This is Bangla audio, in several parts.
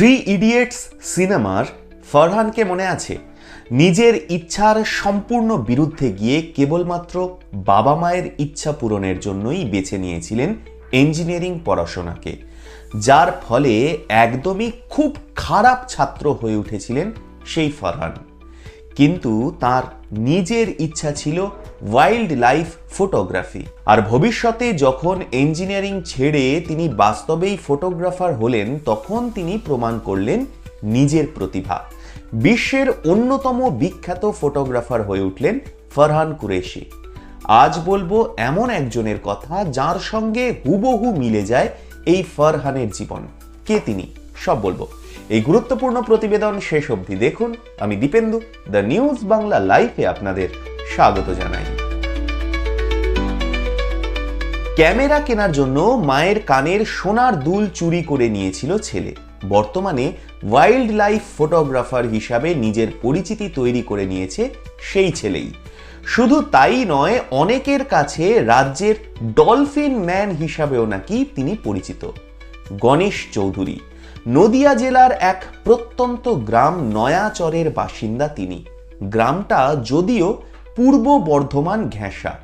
থ্রি ইডিয়েটস সিনেমার ফরহানকে মনে আছে? নিজের ইচ্ছার সম্পূর্ণ বিরুদ্ধে গিয়ে কেবলমাত্র বাবা মায়ের ইচ্ছা পূরণের জন্যই বেছে নিয়েছিলেন ইঞ্জিনিয়ারিং পড়াশোনাকে, যার ফলে একদমই খুব খারাপ ছাত্র হয়ে উঠেছিলেন সেই ফরহান। কিন্তু তার নিজের ইচ্ছা ছিল ওয়াইল্ড লাইফ ফটোগ্রাফি আর ভবিষ্যতে যখন ইঞ্জিনিয়ারিং ছেড়ে তিনি বাস্তবেই ফটোগ্রাফার হলেন, তখন তিনি প্রমাণ করলেন নিজের প্রতিভা। বিশ্বের অন্যতম বিখ্যাত ফটোগ্রাফার হয়ে উঠলেন ফরহান কুরেশি। আজ বলব এমন একজনের কথা যার সঙ্গে হুবহু মিলে যায় এই ফরহানের জীবন। কে তিনি? সব বলব। এই গুরুত্বপূর্ণ প্রতিবেদন শেষ অবধি দেখুন। আমি দীপেন্দু, দ্য নিউজ বাংলা লাইফে আপনাদের স্বাগত জানাই। ক্যামেরা কেনার জন্য মায়ের কানের সোনার দুল চুরি করে নিয়েছিল ছেলে। বর্তমানে ওয়াইল্ড লাইফ ফটোগ্রাফার হিসাবে নিজের পরিচিতি তৈরি করে নিয়েছে সেই ছেলেই। শুধু তাই নয়, অনেকের কাছে রাজ্যের ডলফিন ম্যান হিসাবেও নাকি তিনি পরিচিত। গণেশ চৌধুরী, নদিয়া জেলার এক প্রত্যন্ত গ্রাম নয়াচরের বাসিন্দা তিনি। গ্রামটা যদিও পূর্ব বর্ধমান ঘেঁষা।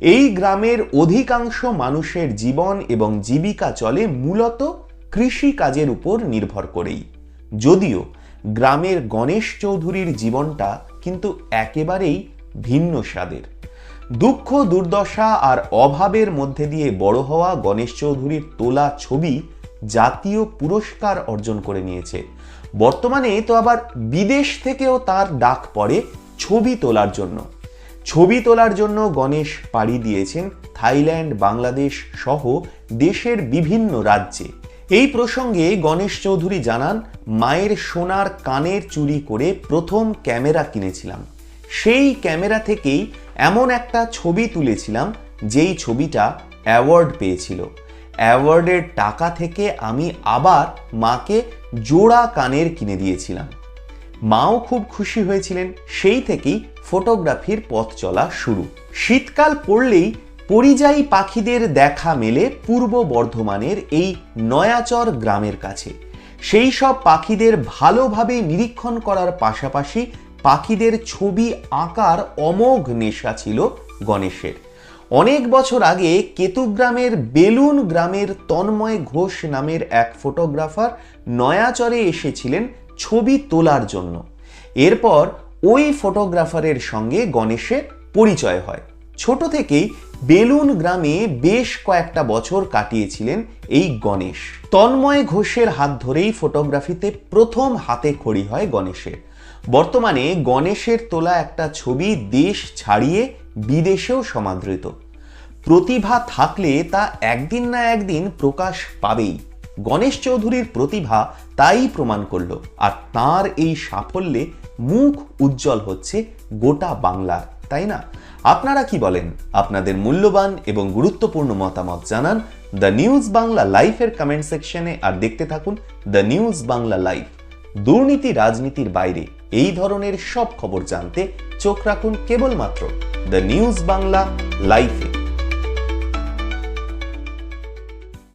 এই গ্রামের অধিকাংশ মানুষের জীবন এবং জীবিকা চলে মূলত কৃষি কাজের উপর নির্ভর করেই। যদিও গ্রামের গণেশ চৌধুরীর জীবনটা কিন্তু একেবারেই ভিন্ন স্বাদের। দুঃখ, দুর্দশা আর অভাবের মধ্যে দিয়ে বড় হওয়া গণেশ চৌধুরীর তোলা ছবি জাতীয় পুরস্কার অর্জন করে নিয়েছে। বর্তমানে তো আবার বিদেশ থেকেও তার ডাক পড়ে ছবি তোলার জন্য। ছবি তোলার জন্য গণেশ পাড়ি দিয়েছেন থাইল্যান্ড, বাংলাদেশ সহ দেশের বিভিন্ন রাজ্যে। এই প্রসঙ্গে গণেশ চৌধুরী জানান, মায়ের সোনার কানের চুরি করে প্রথম ক্যামেরা কিনেছিলাম। সেই ক্যামেরা থেকেই এমন একটা ছবি তুলেছিলাম, যেই ছবিটা অ্যাওয়ার্ড পেয়েছিল। অ্যাওয়ার্ডের টাকা থেকে আমি আবার মাকে জোড়া কানের কিনে দিয়েছিলাম। মাও খুব খুশি হয়েছিলেন, সেই থেকেই ফটোগ্রাফির পথ চলা শুরু। শীতকাল পড়লেই পরিযায়ী পাখিদের দেখা মেলে পূর্ব বর্ধমানের এই নয়াচর গ্রামের কাছে। সেই সব পাখিদের ভালোভাবে নিরীক্ষণ করার পাশাপাশি পাখিদের ছবি আঁকার অমোঘ নেশা ছিল গণেশের। অনেক বছর আগে কেতুগ্রামের বেলুন গ্রামের তন্ময় ঘোষ নামের এক ফটোগ্রাফার নয়াচরে এসেছিলেন ছবি তোলার জন্য। এরপর ওই ফটোগ্রাফারের সঙ্গে গণেশের পরিচয় হয়। ছোট থেকেই বেলুন গ্রামে বেশ কয়েকটা বছর কাটিয়েছিলেন এই গণেশ। তন্ময় ঘোষের হাত ধরেই ফটোগ্রাফিতে প্রথম হাতে খড়ি হয় গণেশের। বর্তমানে গণেশের তোলা একটা ছবি দেশ ছাড়িয়ে বিদেশেও সমাদৃত। প্রতিভা থাকলে তা একদিন না একদিন প্রকাশ পাবেই। গণেশ চৌধুরীর প্রতিভা তাই প্রমাণ করল, আর তার এই সাফল্যে মুখ উজ্জ্বল হচ্ছে গোটা বাংলার, তাই না? আপনারা কি বলেন? আপনাদের মূল্যবান এবং গুরুত্বপূর্ণ মতামত জানান দ্য নিউজ বাংলা লাইফের কমেন্ট সেকশনে, আর দেখতে থাকুন দ্য নিউজ বাংলা লাইফ, দুর্নীতি রাজনীতির বাইরে। এই ধরনের সব খবর জানতে চোখ রাখুন কেবলমাত্র দ্য নিউজ বাংলা লাইফে।